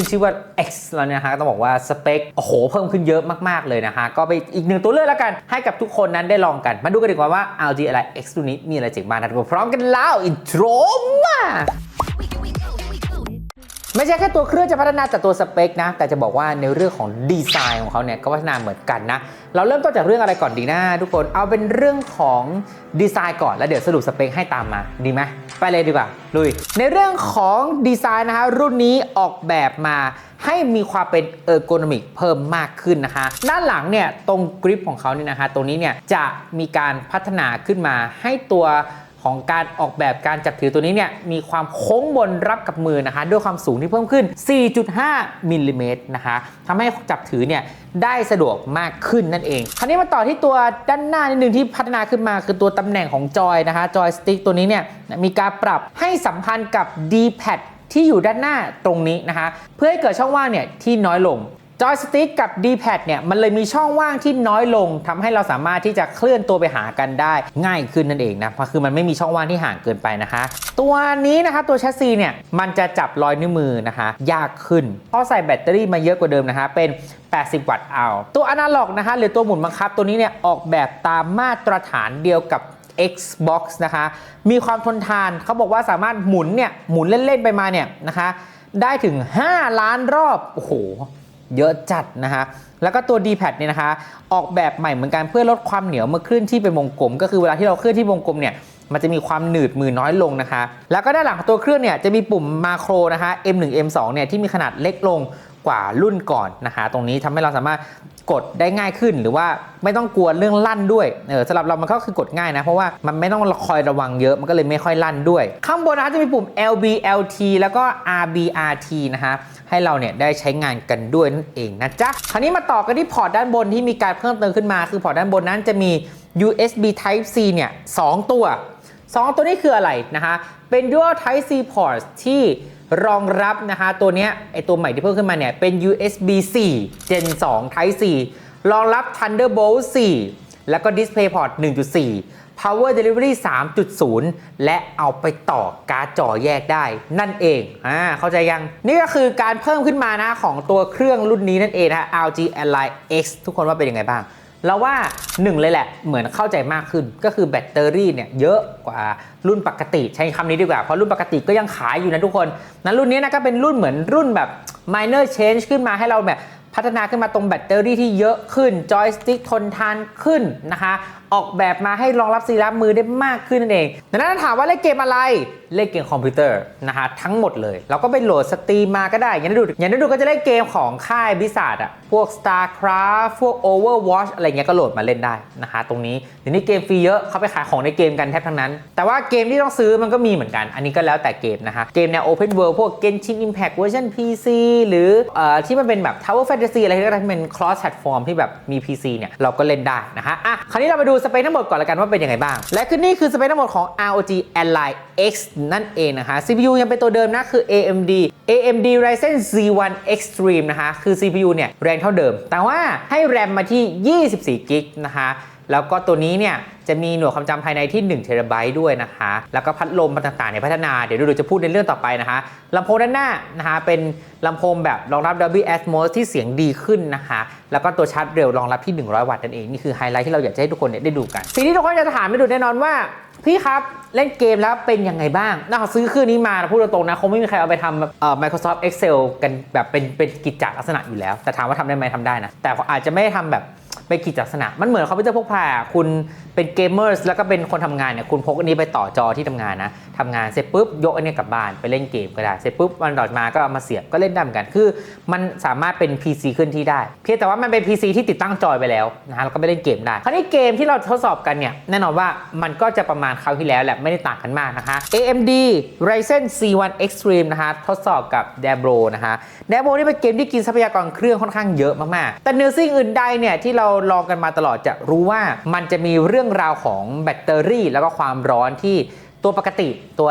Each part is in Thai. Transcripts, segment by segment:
ขึ้นชื่อว่า X แล้วเนี่ยนะฮะต้องบอกว่าสเปคโอ้โหเพิ่มขึ้นเยอะมากๆเลยนะฮะก็ไปอีกหนึ่งตัวเลือกแล้วกันให้กับทุกคนนั้นได้ลองกัน มาดูกันดีกว่าว่า LG อะไร X ตัวนี้มีอะไรเจ๋งบ้างนะครับพร้อมกันแล้วอินโทรมา ไม่ใช่แค่ตัวเครื่องจะพัฒนาแต่ตัวสเปคนะ แต่จะบอกว่าในเรื่องของดีไซน์ของเขาเนี่ยก็พัฒนาเหมือนกันนะ เราเริ่มต้นจากเรื่องอะไรก่อนดีนะทุกคน เอาเป็นเรื่องของดีไซน์ก่อนแล้วเดี๋ยวสรุปสเปคให้ตามมาดีไหมไปเลยดีกว่าลุย ในเรื่องของดีไซน์นะคะรุ่นนี้ออกแบบมาให้มีความเป็นเออร์โกนมิกเพิ่มมากขึ้นนะคะ ด้านหลังเนี่ยตรงกริปของเขาเนี่ยนะคะตรงนี้เนี่ยจะมีการพัฒนาขึ้นมาให้ตัว ของการออกแบบการจับถือตัวนี้เนี่ยมีความโค้งบนรับกับมือนะคะด้วยความสูงที่เพิ่มขึ้น 4.5มิลลิเมตรนะคะทำให้จับถือเนี่ยได้สะดวกมากขึ้นนั่นเอง คราวนี้มาต่อที่ตัวด้านหน้านิดนึงที่พัฒนาขึ้นมาคือตัวตำแหน่งของจอยนะคะจอยสติ๊กตัวนี้เนี่ยมีการปรับให้สัมพันธ์กับ D-pad ที่อยู่ด้านหน้าตรงนี้นะคะ เพื่อให้เกิดช่องว่างเนี่ยที่น้อยลง จอยสติ๊กกับ D-pad เนี่ยมันเลยมีช่องว่างที่น้อยลงทำให้เราสามารถที่จะเคลื่อนตัวไปหากันได้ง่ายขึ้นนั่นเองนะเพราะคือมันไม่มีช่องว่างที่ห่างเกินไปนะคะ ตัวนี้นะคะตัวแชสซีเนี่ยมันจะจับรอยนิ้วมือนะคะ ยากขึ้น เพราะใส่แบตเตอรี่มาเยอะกว่าเดิมนะคะเป็น 80 วัตต์เอา ตัวอนาล็อกนะคะหรือตัวหมุนบังคับตัวนี้เนี่ยออกแบบตามมาตรฐานเดียวกับ Xbox นะคะ มีความทนทานเขาบอกว่าสามารถหมุนเนี่ยหมุนเล่นๆไปมาเนี่ยนะคะได้ถึง 5 ล้านรอบ โอ้โห เยอะจัดนะคะแล้วก็ตัว D-pad เนี่ยนะคะ ออกแบบใหม่เหมือนกันเพื่อลดความเหนียวเมื่อเคลื่อนที่เป็นวงกลม ก็คือเวลาที่เราเคลื่อนที่วงกลมเนี่ย มันจะมีความหนืดมือน้อยลงนะคะ แล้วก็ด้านหลังของตัวเครื่องเนี่ยจะมีปุ่มมาโครนะคะ M1 M2 เนี่ยที่มีขนาดเล็กลงกว่ารุ่นก่อนนะคะ ตรงนี้ทำให้เราสามารถกดได้ง่ายขึ้น หรือว่าไม่ต้องกลัวเรื่องลั่นด้วยเออสำหรับเรามันก็คือกดง่ายนะเพราะว่ามันไม่ต้องคอยระวังเยอะมันก็เลยไม่ค่อยลั่นด้วย ข้างบนนะจะมีปุ่ม LB LT แล้วก็ RBRT นะคะให้เราเนี่ยได้ใช้งานกันด้วยนั่นเองนะจ๊ะคราวนี้มาต่อกันที่พอร์ตด้านบนที่มีการเพิ่มเติมขึ้นมา คือพอร์ตด้านบนนั้นจะมี USB Type C เนี่ยสองตัว 2 ตัวนี้คืออะไรนะคะเป็น Dual Type C port ที่รองรับนะคะตัวเนี้ยไอตัวใหม่ที่เพิ่มขึ้นมาเนี่ยเป็น USB 4 Gen 2 Type C รองรับ Thunderbolt 4 แล้วก็ DisplayPort 1.4 Power Delivery 3.0 และเอาไปต่อการ์ดจอแยกได้นั่นเอง อ่า เข้าใจยัง นี่ก็คือการเพิ่มขึ้นมานะของตัวเครื่องรุ่นนี้นั่นเองนะฮะ LG Ally X ทุกคนว่าเป็นยังไงบ้าง เราว่าหนึ่งเลยแหละเหมือนเข้าใจมากขึ้น ก็คือแบตเตอรี่เนี่ยเยอะกว่ารุ่นปกติใช้คำนี้ดีกว่า เพราะรุ่นปกติก็ยังขายอยู่นะทุกคนนั้นรุ่นนี้นะก็เป็นรุ่นเหมือนรุ่นแบบ minor change ขึ้นมาให้เราแบบพัฒนาขึ้นมาตรงแบตเตอรี่ที่เยอะขึ้นจอยสติ๊กทนทานขึ้นนะคะ ออกแบบมาให้รองรับซีรับมือได้มากขึ้นนั่นเองดังนั้นถามว่าเล่นเกมอะไร เล่นเกมคอมพิวเตอร์นะคะทั้งหมดเลย เราก็ไปโหลดสตรีมมาก็ได้ อย่างนั้นดูอย่างนั้นดูก็จะเล่นเกมของค่ายบิสาดอะพวก StarCraft พวก Overwatch อะไรเงี้ยก็โหลดมาเล่นได้นะคะตรงนี้เดี๋ยวนี้เกมฟรีเยอะเขาไปขายของในเกมกันแทบทั้งนั้น แต่ว่าเกมที่ต้องซื้อมันก็มีเหมือนกัน อันนี้ก็แล้วแต่เกมนะคะเกมแนว Open World พวก Genshin Impact เวอร์ชัน PC หรือเอ่อที่มันเป็นแบบ Tower Fantasy อะไรก็ได้ที่เป็น cross platform ที่แบบมี PC เนี่ยเราก็เล่นได้นะคะอะคราวนี้เรามาดูสเปคทั้งหมดก่อนละกันว่าเป็นยังไงบ้าง และคือนี่คือสเปคทั้งหมดของ ROG Ally X นั่นเองนะคะ CPU ยังเป็นตัวเดิมนะคือ AMD AMD Ryzen Z1 Extreme นะคะ คือ CPU เนี่ยแรงเท่าเดิม แต่ว่าให้แรมมาที่ 24กิกนะคะ แล้วก็ตัวนี้เนี่ย จะมีหน่วยความจำภายในที่1เทราไบต์ด้วยนะคะแล้วก็พัดลมต่างๆเนี่ยพัฒนาเดี๋ยวดูจะพูดในเรื่องต่อไปนะคะลำโพงด้านหน้านะคะเป็นลำโพงแบบรองรับ Dolby Atmos ที่เสียงดีขึ้นนะคะแล้วก็ตัวชาร์จเร็วรองรับที่ 100 วัตต์นั่นเองนี่คือไฮไลท์ที่เราอยากจะให้ทุกคนเนี่ยได้ดูกันสิ่งที่ทุกคนจะถามไม่ดูแน่นอนว่าพี่ครับเล่นเกมแล้วเป็นยังไงบ้างน่าซื้อเครื่องนี้มาพูดตรงๆนะ คงไม่มีใครเอาไปทำเอ่อ Microsoft Excel กันแบบเป็นเป็นกิจจลักษณะอยู่แล้ว แต่ถามว่าทำได้ไหมทำได้นะ แต่อาจจะไม่ได้ทำแบบ ไปขี่จักษณะมันเหมือนคอมพิวเตอร์พกพาคุณเป็นเกมเมอร์แล้วก็เป็นคนทำงานเนี่ยคุณพกอันนี้ไปต่อจอที่ทำงานนะ ทำงานเสร็จปุ๊บยกอันนี้กลับบ้านไปเล่นเกมก็ได้เสร็จปุ๊บวันต่อมาก็เอามาเสียบก็เล่นได้เหมือนกันคือ มันสามารถเป็น PC ขึ้นที่ได้ เพียงแต่ว่ามันเป็น PC ที่ติดตั้งจอยไปแล้วนะฮะแล้วก็ไปเล่นเกมได้คราวนี้เกมที่เราทดสอบกันเนี่ยแน่นอนว่ามันก็จะประมาณคราวที่แล้วแหละไม่ได้ต่างกันมากนะคะ AMD Ryzen C1 Extreme นะคะทดสอบกับ Diablo นะคะ Diablo นี่เป็นเกมที่กินทรัพยากรเครื่องค่อนข้างเยอะมากๆ แต่เนื้อสิ่งอื่นใดเนี่ยที่เราลองกันมาตลอดจะรู้ว่ามันจะมีเรื่องราวของแบตเตอรี่ แล้วก็ความร้อนที่ ตัวปกติตัว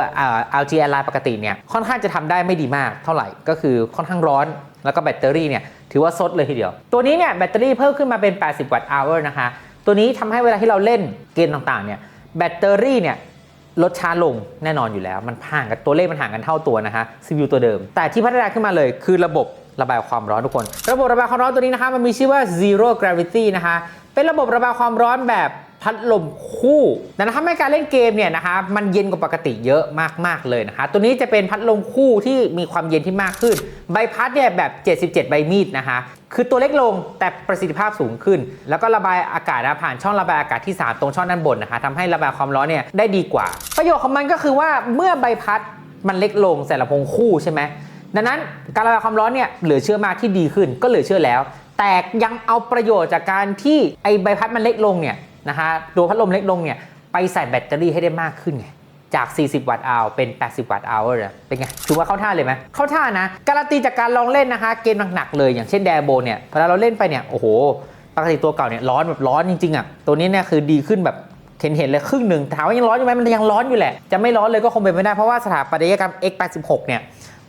LG Ally ปกติเนี่ยค่อนข้างจะทำได้ไม่ดีมากเท่าไหร่ก็คือค่อนข้างร้อน แล้วก็แบตเตอรี่เนี่ยถือว่าซดเลยทีเดียว ตัวนี้เนี่ยแบตเตอรี่เพิ่มขึ้นมาเป็น 80 วัตต์ hour นะคะ ตัวนี้ทำให้เวลาที่เราเล่นเกมต่างๆเนี่ยแบตเตอรี่เนี่ยลดช้าลงแน่นอนอยู่แล้ว มันห่างกันตัวเลขมันห่างกันเท่าตัวนะคะ CPU ตัวเดิม แต่ที่พัฒนาขึ้นมาเลยคือระบบระบายความร้อนทุกคน ระบบระบายความร้อนตัวนี้นะคะมันมีชื่อว่า zero gravity นะคะเป็นระบบระบายความร้อนแบบ พัดลมคู่แต่ทำให้การเล่นเกมเนี่ยนะคะมันเย็นกว่าปกติเยอะมากๆเลยนะคะตัวนี้จะเป็นพัดลมคู่ที่มีความเย็นที่มากขึ้น ใบพัดเนี่ยแบบ 77 ใบมีดนะคะคือตัวเล็กลงแต่ประสิทธิภาพสูงขึ้น แล้วก็ระบายอากาศนะผ่านช่องระบายอากาศที่ 3 ตรงช่องด้านบนนะคะทำให้ระบายความร้อนเนี่ยได้ดีกว่า ประโยชน์ของมันก็คือว่าเมื่อใบพัดมันเล็กลงใส่ลำโพงคู่ใช่ไหมดังนั้นการระบายความร้อนเนี่ยเหลือเชื่อมากที่ดีขึ้นก็เหลือเชื่อแล้ว แต่ยังเอาประโยชน์จากการที่ไอใบพัดมันเล็กลงเนี่ย นะคะตัวพัดลมเล็กลงเนี่ยไปใส่แบตเตอรี่ให้ได้มากขึ้นไงจาก 40 วัตต์อาวเป็น 80 วัตต์อาวเลยเป็นไง ถือว่าเข้าท่าเลยไหมเข้าท่านะ การันตีจากการลองเล่นนะคะ เกมหนักๆเลย อย่างเช่นแดโบเนี่ย เวลาเราเล่นไปเนี่ย โอ้โห ปกติตัวเก่าเนี่ยร้อนแบบร้อนจริงๆอะ ตัวนี้เนี่ยคือดีขึ้นแบบเห็นเห็นเลยครึ่งหนึ่งถามว่ายังร้อนอยู่ไหมมันยังร้อนอยู่แหละ จะไม่ร้อนเลยก็คงเป็นไม่ได้ เพราะว่าสถาปัตยกรรม X86 เนี่ย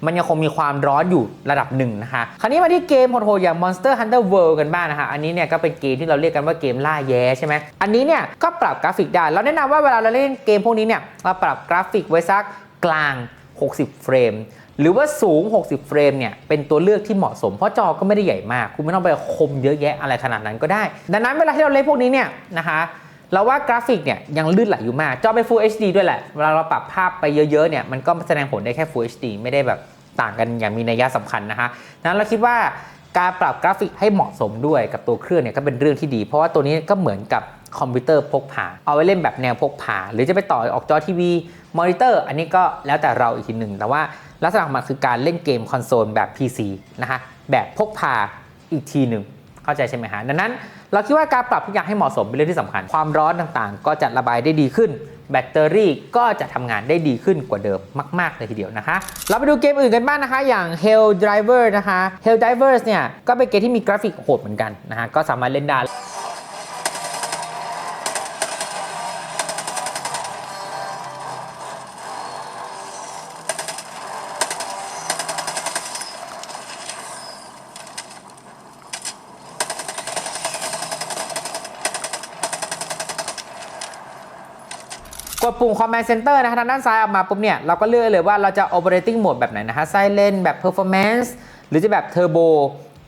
มันยังคงมีความร้อนอยู่ระดับหนึ่งนะคะคราวนี้มาที่เกมโหดๆอย่าง Monster Hunter World กันบ้างนะคะ อันนี้เนี่ยก็เป็นเกมที่เราเรียกกันว่าเกมล่าแย้ใช่ไหมอันนี้เนี่ยก็ปรับกราฟิกได้เราแนะนำว่าเวลาเราเล่นเกมพวกนี้เนี่ยเราปรับกราฟิกไว้สักกลาง 60 เฟรมหรือว่าสูง 60 เฟรมเนี่ยเป็นตัวเลือกที่เหมาะสม เพราะจอก็ไม่ได้ใหญ่มาก คุณไม่ต้องไปคมเยอะแยะอะไรขนาดนั้นก็ได้ ดังนั้นเวลาที่เราเล่นพวกนี้เนี่ยนะคะ เราว่ากราฟิกเนี่ยยังลื่นไหลอยู่มากจอเป็น Full HD ด้วยแหละ เวลาเราปรับภาพไปเยอะๆเนี่ยมันก็แสดงผลได้แค่ Full HD ไม่ได้แบบต่างกันอย่างมีนัยสำคัญนะคะนั้นเราคิดว่าการปรับกราฟิกให้เหมาะสมด้วยกับตัวเครื่องเนี่ยก็เป็นเรื่องที่ดี เพราะว่าตัวนี้ก็เหมือนกับคอมพิวเตอร์พกพาเอาไว้เล่นแบบแนวพกพาหรือจะไปต่อออกจอทีวีมอนิเตอร์อันนี้ก็แล้วแต่เราอีกทีหนึ่งแต่ว่าลักษณะของมันคือการเล่นเกมคอนโซลแบบ PC นะคะแบบพกพาอีกทีหนึ่งเข้าใจใช่ไหมฮะดังนั้น เราคิดว่าการปรับทุกอย่างให้เหมาะสมเป็นเรื่องที่สำคัญ ความร้อนต่างๆ ก็จะระบายได้ดีขึ้น แบตเตอรี่ก็จะทำงานได้ดีขึ้นกว่าเดิมมากๆเลยทีเดียวนะคะ เราไปดูเกมอื่นกันบ้างนะคะ อย่าง Hell Driver นะคะ Hell Divers เนี่ยก็เป็นเกมที่มีกราฟิกโหดเหมือนกันนะฮะก็สามารถเล่นได้ กดปุ่ม Command Center นะคะทางด้านซ้ายออกมาปุ๊บเนี่ยเราก็เลือกเลยว่าเราจะ Operating Mode แบบไหนนะคะ Silent แบบ Performance หรือจะแบบ Turbo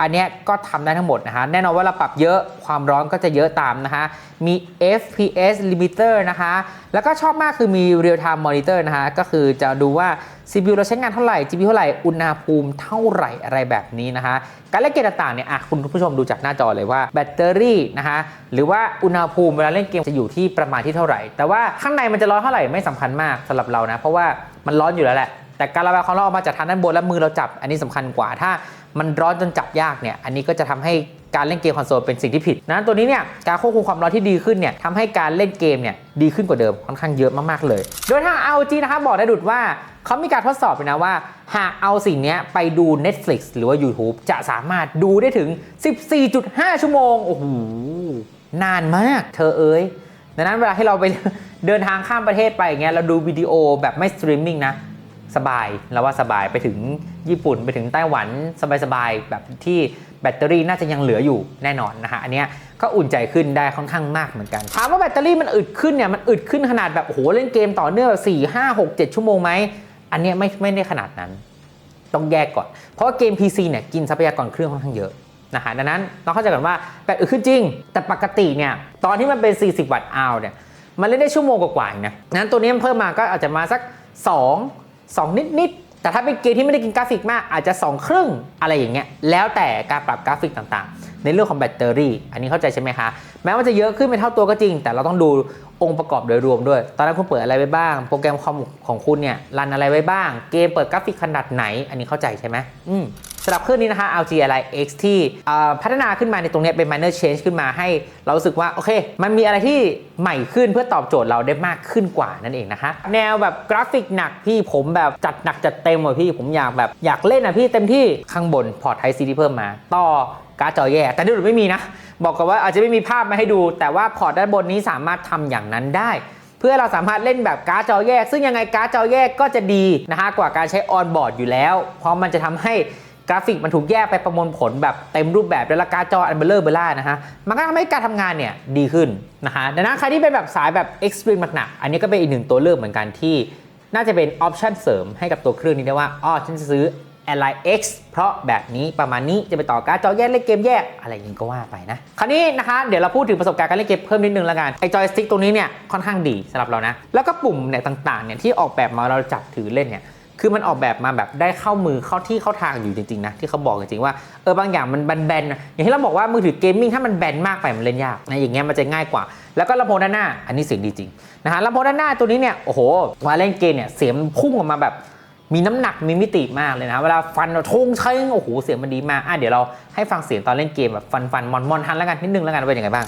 อันนี้ก็ทำได้ทั้งหมดนะคะแน่นอนว่าเราปรับเยอะความร้อนก็จะเยอะตามนะคะมี FPS limiter นะคะ แล้วก็ชอบมากคือมี real time monitor นะคะก็คือจะดูว่า CPU เราใช้งานเท่าไหร่ GPU เท่าไหร่ อุณหภูมิเท่าไหร่อะไรแบบนี้นะคะการเล่นเกมต่างๆเนี่ยอะคุณผู้ชมดูจากหน้าจอเลยว่าแบตเตอรี่นะคะหรือว่าอุณหภูมิเวลาเล่นเกมจะอยู่ที่ประมาณที่เท่าไหร่ แต่ว่าข้างในมันจะร้อนเท่าไหร่ไม่สำคัญมากสำหรับเรานะ เพราะว่ามันร้อนอยู่แล้วแหละ แต่การระบายความร้อนออกมาจากทางด้านบนและมือเราจับ อันนี้สำคัญกว่าถ้า มันร้อนจนจับยากเนี่ยอันนี้ก็จะทำให้การเล่นเกมคอนโซลเป็นสิ่งที่ผิดนะตัวนี้เนี่ยการควบคุมความร้อนที่ดีขึ้นเนี่ยทำให้การเล่นเกมเนี่ยดีขึ้นกว่าเดิมค่อนข้างเยอะมากๆเลย โดยทาง ROG นะครับบอกได้ดุดว่าเขามีการทดสอบไปนะว่า หากเอาสิ่งนี้ไปดู Netflix หรือว่า YouTube จะสามารถดูได้ถึง 14.5 ชั่วโมง โอ้โห นานมาก เธอเอ้ยดังนั้นเวลาที่เราไปเดินทางข้ามประเทศไปอย่างเงี้ยเราดูวิดีโอแบบไม่สตรีมมิ่งนะ สบายแล้วว่าสบายไปถึงญี่ปุ่นไปถึงไต้หวันสบายๆแบบที่แบตเตอรี่น่าจะยังเหลืออยู่แน่นอนนะฮะอันเนี้ยก็อุ่นใจขึ้นได้ค่อนข้างมากเหมือนกัน ถามว่าแบตเตอรี่มันอึดขึ้นเนี่ยมันอึดขึ้นขนาดแบบโอ้โหเล่นเกมต่อเนื่องสี่ห้าหกเจ็ดชั่วโมงไหมอันเนี้ยไม่ไม่ได้ขนาดนั้น ต้องแยกก่อน เพราะว่าเกม PC เนี่ยกินทรัพยากรเครื่องค่อนข้างเยอะนะฮะดังนั้นเราเข้าใจก่อนว่าแบตอึดขึ้นจริง แต่ปกติเนี่ยตอนที่มันเป็น 40 วัตต์อาวเนี่ยมันเล่นได้ชั่วโมงกว่าๆเองนะนั้นตัวนี้มันเพิ่มมาก็อาจจะมาสัก 2 2 นิดนิดๆแต่ถ้าเป็นเกมที่ไม่ได้กินกราฟิกมากอาจจะ2ครึ่งอะไรอย่างเงี้ยแล้วแต่การปรับกราฟิกต่างๆ ในเรื่องของแบตเตอรี่ อันนี้เข้าใจใช่ไหมคะ แม้ว่าจะเยอะขึ้นเป็นเท่าตัวก็จริง แต่เราต้องดูองค์ประกอบโดยรวมด้วย ตอนนั้นคุณเปิดอะไรไว้บ้าง โปรแกรมคอมของคุณเนี่ยรันอะไรไว้บ้าง เกมเปิดกราฟิกขนาดไหน อันนี้เข้าใจใช่ไหมอืม สำหรับเครื่องนี้นะคะ LG Ally X ที่พัฒนาขึ้นมาในตรงนี้เป็น minor change ขึ้นมาให้ เรารู้สึกว่า โอเค มันมีอะไรที่ใหม่ขึ้นเพื่อตอบโจทย์เราได้มากขึ้นกว่านั่นเองนะคะ แนวแบบกราฟิกหนักพี่ผมแบบจัดหนักจัดเต็มว่ะพี่ผมอยากแบบอยากเล่นอะพี่เต็มที่ข้างบนพอร์ต Type C ที่เพิ่มมา ต่อการ์ดจอแยกแต่ดูไม่มีนะ บอกกันว่าอาจจะไม่มีภาพมาให้ดู แต่ว่าพอร์ตด้านบนนี้สามารถทำอย่างนั้นได้เพื่อเราสามารถเล่นแบบการ์ดจอแยก ซึ่งยังไงการ์ดจอแยกก็จะดีนะฮะกว่าการใช้ออนบอร์ดอยู่แล้ว เพราะมันจะทำให้ กราฟิกมันถูกแยกไปประมวลผลแบบเต็มรูปแบบด้วยและการจออันเบลเลอร์เบล่านะฮะ มันก็ทำให้การทำงานเนี่ยดีขึ้นนะฮะดังนั้นใครที่เป็นแบบสายแบบเอ็กซ์ตรีมหนักๆอันนี้ก็เป็นอีกหนึ่งตัวเลือกเหมือนกันที่ น่าจะเป็นออปชันเสริมให้กับตัวเครื่องนี้ได้ว่าอ๋อฉันจะซื้อ Ally X เพราะแบบนี้ประมาณนี้จะไปต่อการ์ดจอแยกเล่นเกมแยกอะไรอย่างนี้ก็ว่าไปนะ คราวนี้นะคะ เดี๋ยวเราพูดถึงประสบการณ์การเล่นเกมเพิ่มนิดนึงแล้วกันไอจอยสติ๊กตรงนี้เนี่ยค่อนข้างดีสำหรับเรานะ แล้วก็ปุ่มเนี่ยต่างๆเนี่ยที่ออกแบบมาเราจับถือเล่นเนี่ย คือมันออกแบบมาแบบได้เข้ามือเข้าที่เข้าทางอยู่จริงๆนะที่เขาบอกจริงๆว่าเออบางอย่างมันแบนๆอย่างที่เราบอกว่ามือถือเกมมิ่งถ้ามันแบนมากไปมันเล่นยากนะอย่างเงี้ยมันจะง่ายกว่า แล้วก็ลำโพงด้านหน้า อันนี้เสียงดีจริงนะฮะลำโพงด้านหน้าตัวนี้เนี่ยโอ้โหมาเล่นเกมเนี่ยเสียงพุ่งออกมาแบบมีน้ำหนักมีมิติมากเลยนะ เวลาฟันเราทงเชงโอ้โหเสียงมันดีมากอะเดี๋ยวเราให้ฟังเสียงตอนเล่นเกมแบบฟันฟันมอนมอนทันแล้วกันนิดนึงแล้วกันเป็นยังไงบ้าง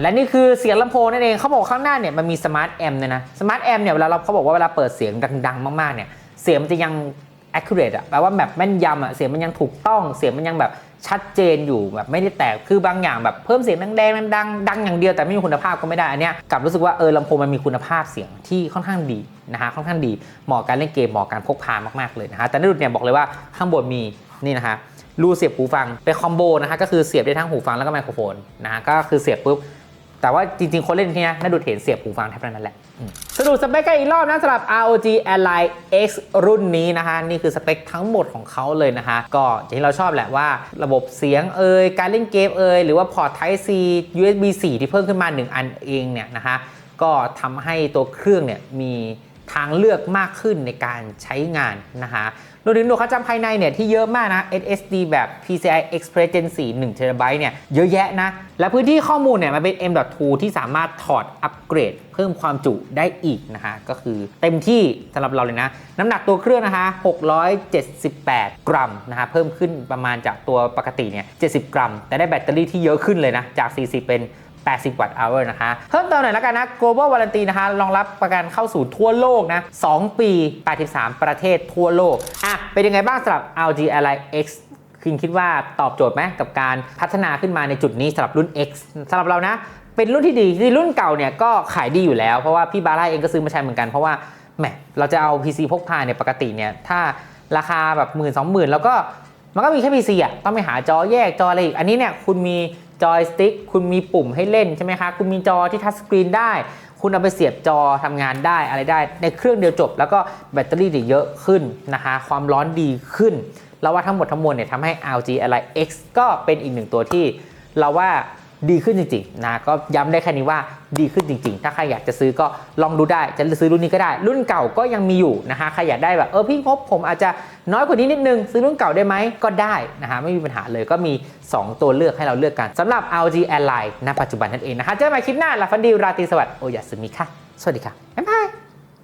และนี่คือเสียงลำโพงนั่นเองเขาบอกข้างหน้าเนี่ยมันมีสมาร์ทแอมเนี่ยนะสมาร์ทแอมเนี่ยเวลาเราเขาบอกว่าเวลาเปิดเสียงดังๆ มากๆเนี่ยเสียงมันจะยัง accurate อะแปลว่าแบบแม่นยำอะเสียงมันยังถูกต้องเสียงมันยังแบบชัดเจนอยู่แบบไม่ได้แตกคือบางอย่างแบบเพิ่มเสียงแดงๆดังๆดังอย่างเดียวแต่ไม่มีคุณภาพก็ไม่ได้อันเนี้ยกลับรู้สึกว่าเออลำโพงมันมีคุณภาพเสียงที่ค่อนข้างดีนะฮะค่อนข้างดีเหมาะการเล่นเกมเหมาะการพกพามากๆเลยนะฮะแต่นดุดเนี่ยบอกเลยว่าข้างบนมีนี่นะฮะรูเสียบหูฟังเป็นคอมโบนะฮะก็คือเสียบได้ทั้งหูฟังแล้วก็ไมโครโฟนนะฮะก็คือเสียบปุ๊บ แต่ว่าจริงๆ คนเล่นที่นี่น่าดูเห็นเสียบหูฟังแทบนั้นแหละ สรุปสเปคกันอีกรอบนะสำหรับ ROG Ally X รุ่นนี้นะคะ นี่คือสเปคทั้งหมดของเขาเลยนะคะ ก็อย่างที่เราชอบแหละว่าระบบเสียงเอ่ยการเล่นเกมเอ่ยหรือว่าพอร์ต Type C USB 4 ที่เพิ่มขึ้นมา 1 อันเองเนี่ยนะคะ ก็ทำให้ตัวเครื่องเนี่ยมีทางเลือกมากขึ้นในการใช้งานนะคะ รวมถึงหน่วยความจำภายในเนี่ยที่เยอะมากนะ SSD แบบ PCI Express Gen 4 1 TB เนี่ยเยอะแยะนะ และพื้นที่ข้อมูลเนี่ยมันเป็น M.2 ที่สามารถถอดอัปเกรด เพิ่มความจุได้อีกนะคะก็คือเต็มที่สำหรับเราเลยนะ น้ำหนักตัวเครื่องนะคะ678 กรัมนะคะเพิ่มขึ้นประมาณจากตัวปกติเนี่ย70 กรัม แต่ได้แบตเตอรี่ที่เยอะขึ้นเลยนะ จาก 40 เป็น 80 วัตต์ hour นะคะ เพิ่มเติมหน่อยแล้วกันนะ global warranty นะคะ รองรับประกันเข้าสู่ทั่วโลกนะ 2 ปี 83 ประเทศทั่วโลก อะ เป็นยังไงบ้างสำหรับ LG Ally X คุณคิดว่าตอบโจทย์ไหมกับการพัฒนาขึ้นมาในจุดนี้สำหรับรุ่น X สำหรับเรานะ เป็นรุ่นที่ดีที่รุ่นเก่าเนี่ยก็ขายดีอยู่แล้ว เพราะว่าพี่บาร่าเองก็ซื้อมาใช้เหมือนกันเพราะว่าแหมเราจะเอา PC พกพาเนี่ยปกติเนี่ยถ้าราคาแบบหมื่นสองหมื่นแล้วก็มันก็มีแค่ PC อะต้องไปหาจอแยกจออะไรอีก อันนี้เนี่ยคุณมี จอยสติ๊กคุณมีปุ่มให้เล่นใช่ไหมคะ คุณมีจอที่ทัชสกรีนได้ คุณเอาไปเสียบจอทำงานได้อะไรได้ ในเครื่องเดียวจบ แล้วก็แบตเตอรี่เนี่ยเยอะขึ้นนะคะความร้อนดีขึ้น เราว่าทั้งหมดทั้งมวลเนี่ยทำให้ LG Ally X ก็เป็นอีกหนึ่งตัวที่เราว่าดีขึ้นจริงๆนะก็ย้ำได้แค่นี้ว่าดีขึ้นจริง ๆ ถ้าใครอยากจะซื้อก็ลองดูได้ จะซื้อรุ่นนี้ก็ได้ รุ่นเก่าก็ยังมีอยู่นะคะใครอยากได้แบบเออพี่พบผมอาจจะ น้อยกว่านี้นิดนึงซื้อรุ่นเก่าได้ไหมก็ได้นะฮะไม่มีปัญหาเลยก็มี 2 ตัวเลือกให้เราเลือกกันสำหรับ LG Ally ณปัจจุบันนั่นเองนะคะเจอกันใหม่คลิปหน้าลาฟันดีราตรีสวัสดิ์โอยาสึมิค่ะสวัสดีค่ะบ๊ายบาย